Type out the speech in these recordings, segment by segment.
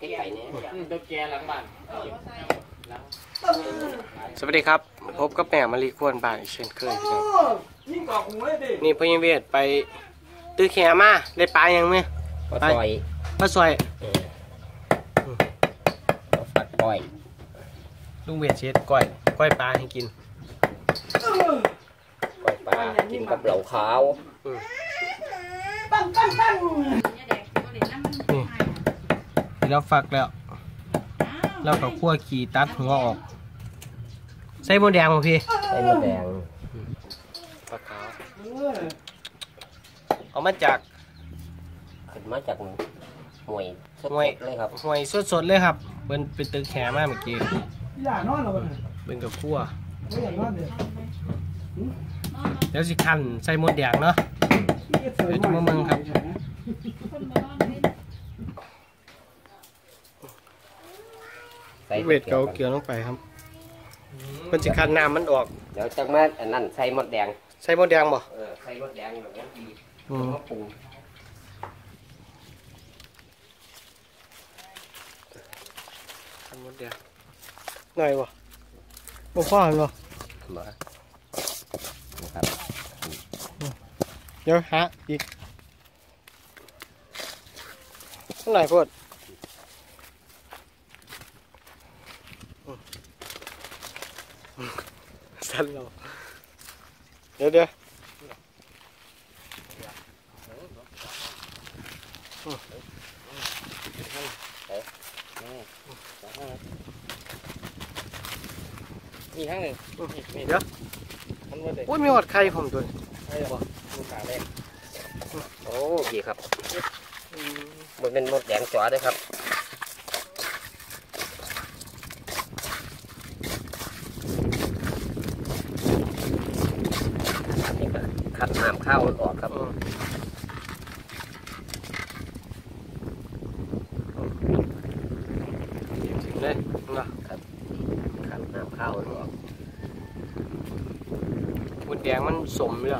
ใกล้ๆเนี่ยตัวแกหลังบ้านสวัสดีครับ พบกับแม่มารีควนบ้านอีกเช่นเคยพี่น้องยิ่งกว่าหูเลยดินี่พญเวทไปตื้อแขมาได้ปลายังไหมก็ซอยปลาสวยเออก็ฝักปล่อยลุงเวทเช็ดก้อยก้อยปลาให้กินปล่อยปลากินกับเหล่าขาวนี่ที่ เราฝักแล้วเราก็คั่วขี่ตัดหัวออก ใส่โมแดงมาพี่ใส่มะแดงปลาขาวเอามาจากขึ้นมาจากห่วยสดห่วยๆเลยครับห่วยสดๆเลยครับเปิ้นไปตึกแขมาเมื่อกี้อย่านอนหรอวะเปิ้นกับคั่วไม่อยากนอนเดี๋ยวเดี๋ยวสิคั่นใส่โมแดงเนาะเดี๋ยวจะมาเบิ่งครับ ใส่ เวทเกาเกลือลงไปครับเพิ่นสิคั่นน้ำมันออก เดี๋ยวจากนั้นอันนั้นใส่มดแดง ใส่โมแดงบ่เออใส่มดแดงแบบนี้ดีอืมมะปรุงใส่โมแดงหน่อยบ่บ่พอหั่นบ่มานะครับเดี๋ยวหาอีกเท่าไหร่พด สั่นเราเดี๋ยวเดี๋ยวมีทั้งหนึ่งมีเดี๋ยวอุ้ยมีหอดไข่ผมตัวนี้โอ้พี่ครับมันเป็นมดแดงจ๋อด้วยครับนี่ก็คัดน้ำ ข้าวออกครับอืมเลยนะคัดน้ำข้าวออกบุญแดงมันสมเลย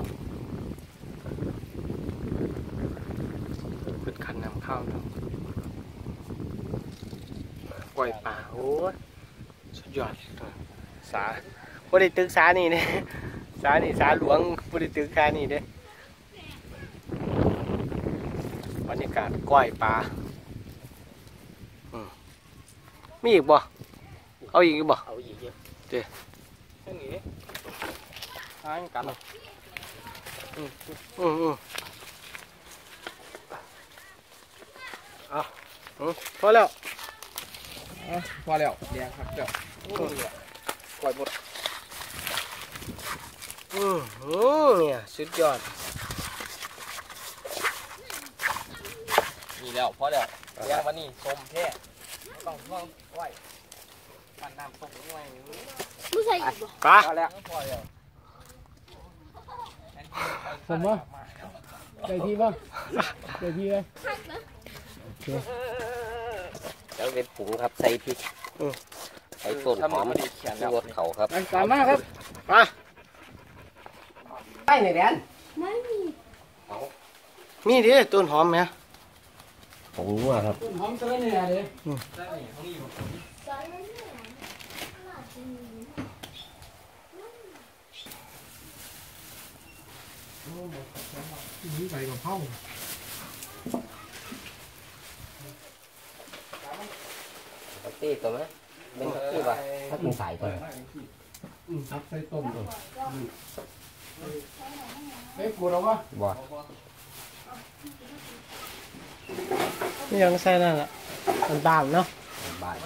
เป็นขันน้ำข้าวแล้วปล่อยป่าโอ้ยสุดยอดสาบริตึกสานี่เนี่ยสานี่สาหลวงบริตึกคานี่เด้บรรยากาศก้อยปลาอืมมีอีกบ่เอาอีกบ่เอาอีกเยอะแค่นี้หากันอืมอืมอืมเอาอืมพอแล้วพอแล้วแดงครับเดี๋ยวปล่อยหมดอืมโอ้เนี่ยสุดยอด แล้วพอแล้วแดงวันนี้ส้มแท้ต้องต้องไหวมันน้ำส้มไหวไม่ใช่อีกบ่ปลาพอแล้วพอแล้วผมว่าใจทีป่ะใจทีเลยแล้วเป็นผงครับใส่พริกใส่ต้นหอมชูรสเขาครับไปตามมาครับปลาไปในแดนไม่มีนี่ดิต้นหอมไหม ผงนัวครับหอมเตยเนี่ยเลยใส่กับเผาผักตี้ตัวไหมเป็นผักตี้ป่ะถ้ากินสายตัวครับใส่ต้มตัวเฮ้ยกูเราวะบ่ นี่ยังใส่นั่นแหละต่างๆเนาะบาย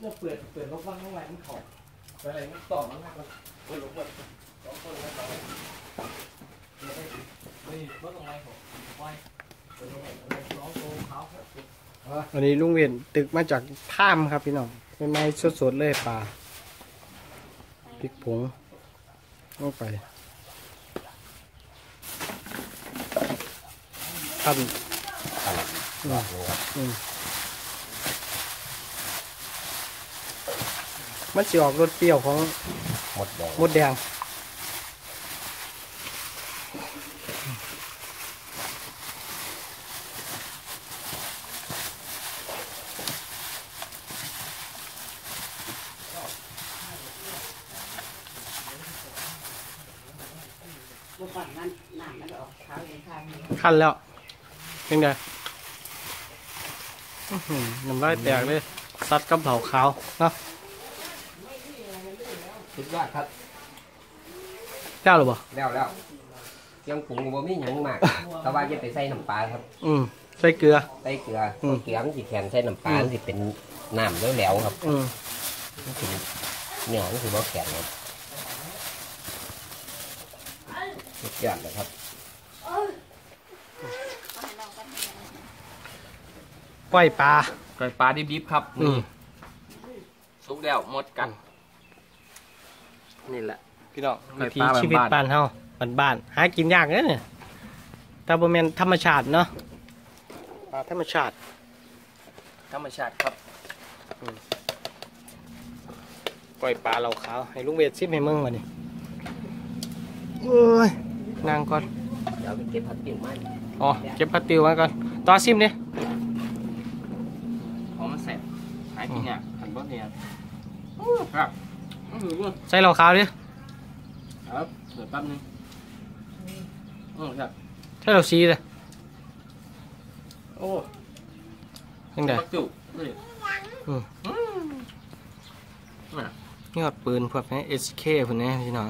เนี่ยเปิดเปิดรถว่างข้างในมันขอบอะไรมันต่อมันหักเปิดรถเปิดสองคนแล้วต่อเฮ้ยรถตรงไหนผมไหวเปิดรถน้องโตเขาวันนี้ลุงเวียนตึกมาจากถ้ำครับพี่น้องเป็นไม้สดๆเลยปลาพริกผงลงไป ทำบรับอืมมันจะออกรสเปรี้ยวของหมดแดงมดแดงขั้นแล้ว เป็นไงอื้อหือน้ำลายแตกเลยซัดกับเผาขาวเนาะสุดยอดครับเจ้าหรือเปล่าแล้วแล้วเครื่องปรุงบ่มีหยังมาก แต่ว่าจะไปใส่น้ำปลาครับ อืมใส่เกลือ ใส่เกลืออมเกลือมันสิแข็งใส่น้ำปลาอืมมันสิเป็นน้ำแล้วแหลวๆครับ อืมมันสิเนื้อมันสิบ่แข็งครับสุดยอดเลยครับ ก้อยปลาไก่ปลาดิบๆครับอืมสุกแล้วหมดกัน นี่แหละ พี่น้องไก่วิถีปลาชีวิตบ้านๆบ้านเฮาบ้านบ้านๆหากินยากเด้อเนี่ยแต่บ่แม่นธรรมชาติเนาะปลาธรรมชาติ ธรรมชาติครับก้อยปลาเราขาวให้ลุงเวทซิมให้มึงมาดิโอ้ยนางก่อนเดี๋ยวไปเก็บผักติ้งมาอ๋อเก็บพัดติวมาก่อนต่อซิมดิของมันแสบหาย กินเนี่ยหันบ่เนี่ยครับอื้อหือใส่เราขาวดิครับเดี๋ยวแป๊บนึงอือครับใส่เราซีเลยโอ้ยังไงปักจุนี่นี่ก็ปืนพวกนี้ SK พวกนี้พี่น้อง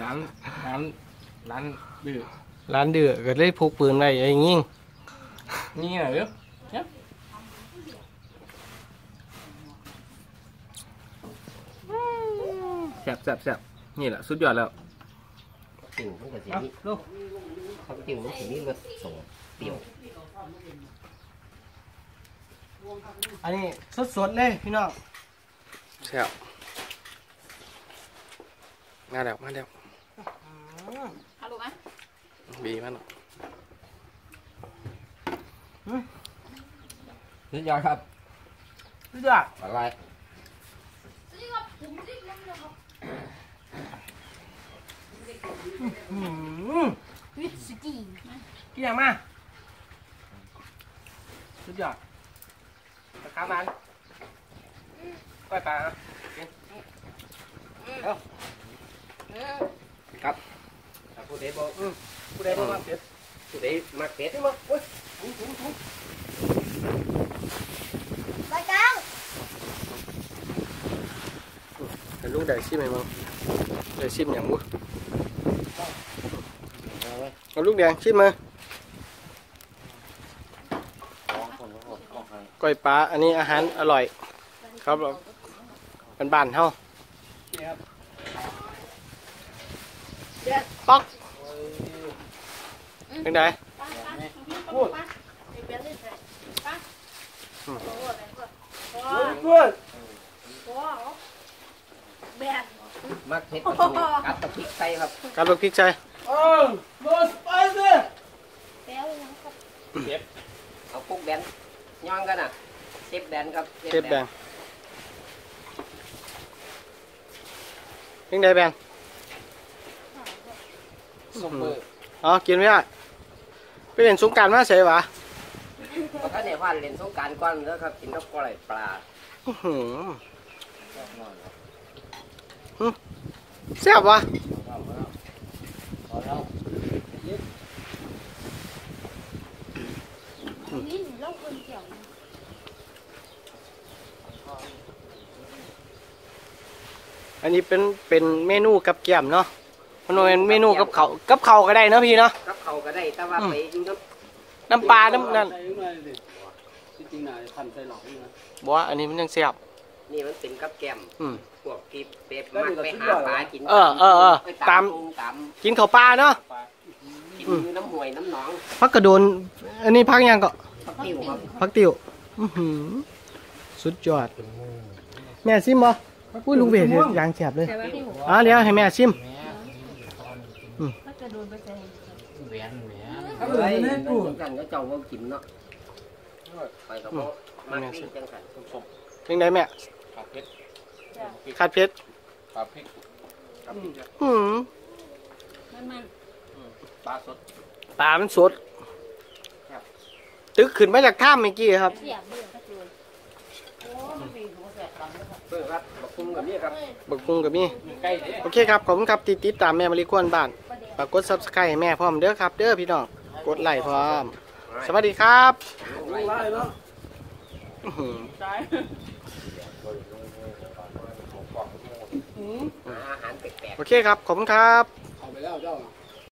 ร้านร้านร้านดื้อร้านเดือก็เลยพกปืนไว้ไอ้ยิงนี่เหรอเด้อเนี่ย แซ่บแซ่บแซ่บนี่แหละสุดยอดแล้วติ้งมันก็สิมีผักติ้งมันสิมีรสส่งเปรี้ยวอันนี้สดๆเลยพี่น้องแซ่บมาแล้วมาแล้วฮัลโหลไหมบีมันสุดยอดครับสุดยอดอร่อย วิสกี้กี่อย่างมาสุดยอดตะขามันก้อยปลาเอาครับถ้าผู้ใดบ่ผู้ใดบ่มาเผ็ดผู้ใดมักเป็ดนี่มาโอ้ยรายกลางให้ลูกได้ชิมไหมมึงได้ชิมอย่างบุ เอาลูกแดงชิมมาก้อยปลาอันนี้อาหารอร่อย ครับเป็นบ้านๆเฮาป๊อกเป็นไงพูดไอ้เบลลี่ใส่ปะโอ้โหแบนก่อนโอ้โหเพื่อนโอ้โหแบนมักเผ็ดก็ต้องกัดตะพริกใส่ครับการลูกพริกใจโอ้โนสไปซี่ แบลลี่นะครับ เอาปุ๊กแบนย่องกันน่ะเซฟแบนครับเทปแดงยังไงแบงซุปเปอร์อ๋อกินไม่ได้ไปเล่นสงกรารมาใส่หวะเพราะท่านในว่านเล่นสงกรารก่อนแล้วครับกินกับกล้อยปลาอื้อหือหึแซ่บว นี่หนูเล่าคนเกี่ยวอันนี้เป็นเป็นเมนูกับแกล้มเนาะมันเป็นเมนูกับเขาวกับเขาวก็ได้เนาะพี่เนาะ กับเขาก็ได้แต่ว่าอืม ไปอยู่น้น้ำปลาน้ำนั่นใส่ยังไงดิจริงๆน่ะพันใส่หลอกนี่นะบอกว่าอันนี้มันยังแซ่บำนี่มันเป็นกับแกล้มอืม พวกที่เป็ดมักไปหาปลากินเออเออเออไปตามทุ่งตามกินข้าวปลาเนาะ กินอยู่น้ำห้วยน้ำหนองพักกระโดน อันนี้พักยังก็พักติ้วครับพักติวอื้อหือสุดยอด แม่ซิมบ่อุ้ยลุงเบสยางแสบเลยแต่ว่าที่หัวอ๋อเดี๋ยวให้แม่ซิมถ้าจะโดนไปใส่ถ้าเกิดไม่ให้กูกันก็เจ้าว่ากินเนาะไปกับพ่มักนี่จังสันยังไงแม่ผัดเพชรขาดเพชรผัดพริกกับพริกหืมมันมัน ปลาสดปลามันสด ตึกขึ้นมาจากถ้ำเมื่อกี้ครับเสียบเบื่อก็โดนโอ้มันเพื่อครับบักคุ้มกับนี่ครับบักพุงกับมี่ใกล้เด้โอเคครับขอบคุณครับที่ติดตามแม่มาริควนบ้านฝากกด subscribe ให้แม่พร้อมเด้อครับเด้อพี่น้องกดไลค์พร้อม สวัสดีครับไล่เนาะอื้อหืออาหารแปลกๆโอเคครับ ขอบคุณครับ เอาไปแล้วเจ้า